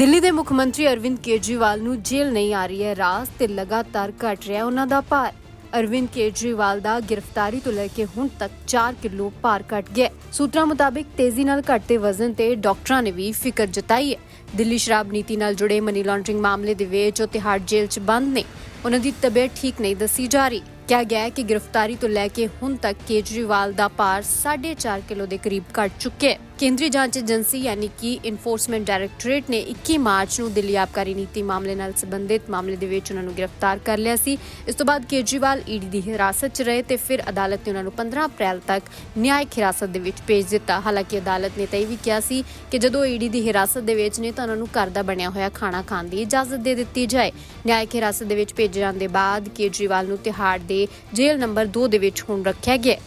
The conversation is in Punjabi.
ਦਿੱਲੀ ਦੇ ਮੁੱਖ ਮੰਤਰੀ ਅਰਵਿੰਦ ਕੇਜਰੀਵਾਲ ਨੂੰ ਜੇਲ੍ਹ ਨਹੀਂ ਆ ਰਹੀ ਹੈ। ਰਾਸ ਤੇ ਲਗਾਤਾਰ ਘਟ ਰਿਹਾ ਉਹਨਾਂ ਦਾ ਭਾਰ। ਅਰਵਿੰਦ ਕੇਜਰੀਵਾਲ ਦਾ ਗ੍ਰਿਫਤਾਰੀ ਤੋਂ ਲੈ ਕੇ ਹੁਣ ਤੱਕ 4 ਕਿਲੋ ਭਾਰ ਘਟ ਗਿਆ ਸੂਤਰਾਂ ਮੁਤਾਬਿਕ ਤੇਜ਼ੀ ਨਾਲ ਘਟਦੇ ਵਜ਼ਨ ਤੇ ਡਾਕਟਰਾਂ ਨੇ ਵੀ ਫਿਕਰ ਜਤਾਈ ਹੈ। ਦਿੱਲੀ ਸ਼ਰਾਬ ਨੀਤੀ ਨਾਲ ਜੁੜੇ ਮਨੀ ਲਾਂਡਰਿੰਗ ਮਾਮਲੇ ਦੇ ਵਿੱਚ ਉਹ ਤਿਹਾੜ ਜੇਲ੍ਹ 'ਚ ਬੰਦ ਨੇ। ਉਹਨਾਂ ਦੀ ਤਬੀਅਤ ਠੀਕ ਨਹੀਂ ਦੱਸੀ ਜਾ ਰਹੀ। ਕਿਹਾ ਗਿਆ ਕਿ ਗ੍ਰਿਫਤਾਰੀ ਤੋਂ ਲੈ ਕੇ ਹੁਣ ਤੱਕ ਕੇਜਰੀਵਾਲ ਦਾ ਭਾਰ 4.5 ਕਿਲੋ ਦੇ ਕਰੀਬ ਘਟ ਚੁੱਕਿਆ ਹੈ। ਕੇਂਦਰੀ ਜਾਂਚ ਏਜੰਸੀ ਯਾਨੀ ਕਿ ਇਨਫੋਰਸਮੈਂਟ ਡਾਇਰੈਕਟੋਰੇਟ ਨੇ 21 ਮਾਰਚ ਨੂੰ ਦਿੱਲੀ ਆਬਕਾਰੀ ਨੀਤੀ ਮਾਮਲੇ ਨਾਲ ਸੰਬੰਧਿਤ ਮਾਮਲੇ ਦੇ ਵਿੱਚ ਉਹਨਾਂ ਨੂੰ ਗ੍ਰਿਫਤਾਰ ਕਰ ਲਿਆ ਸੀ। ਇਸ ਤੋਂ ਬਾਅਦ ਕੇਜਰੀਵਾਲ ਈਡੀ ਦੀ ਹਿਰਾਸਤ 'ਚ ਰਹੇ ਤੇ ਫਿਰ ਅਦਾਲਤ ਨੇ ਉਹਨਾਂ ਨੂੰ 15 ਅਪ੍ਰੈਲ ਤੱਕ ਨਿਆਇਕ ਹਿਰਾਸਤ ਦੇ ਵਿੱਚ ਭੇਜ ਦਿੱਤਾ। ਹਾਲਾਂਕਿ ਅਦਾਲਤ ਨੇ ਤਾਂ ਇਹ ਵੀ ਕਿਹਾ ਸੀ ਕਿ ਜਦੋਂ ਈਡੀ ਦੀ ਹਿਰਾਸਤ ਦੇ ਵਿੱਚ ਨੇ ਤਾਂ ਉਹਨਾਂ ਨੂੰ ਘਰ ਦਾ ਬਣਿਆ ਹੋਇਆ ਖਾਣਾ ਖਾਣ ਦੀ ਇਜਾਜ਼ਤ ਦੇ ਦਿੱਤੀ ਜਾਏ। ਨਿਆਇਕ ਹਿਰਾਸਤ ਦੇ ਵਿੱਚ ਭੇਜੇ ਜਾਣ ਦੇ ਬਾਅਦ ਕੇਜਰੀਵਾਲ ਨੂੰ ਤਿਹਾੜ ਦੇ ਜੇਲ੍ਹ ਨੰਬਰ 2 ਦੇ ਵਿੱਚ ਹੁਣ ਰੱਖਿਆ ਗਿਆ ਹੈ।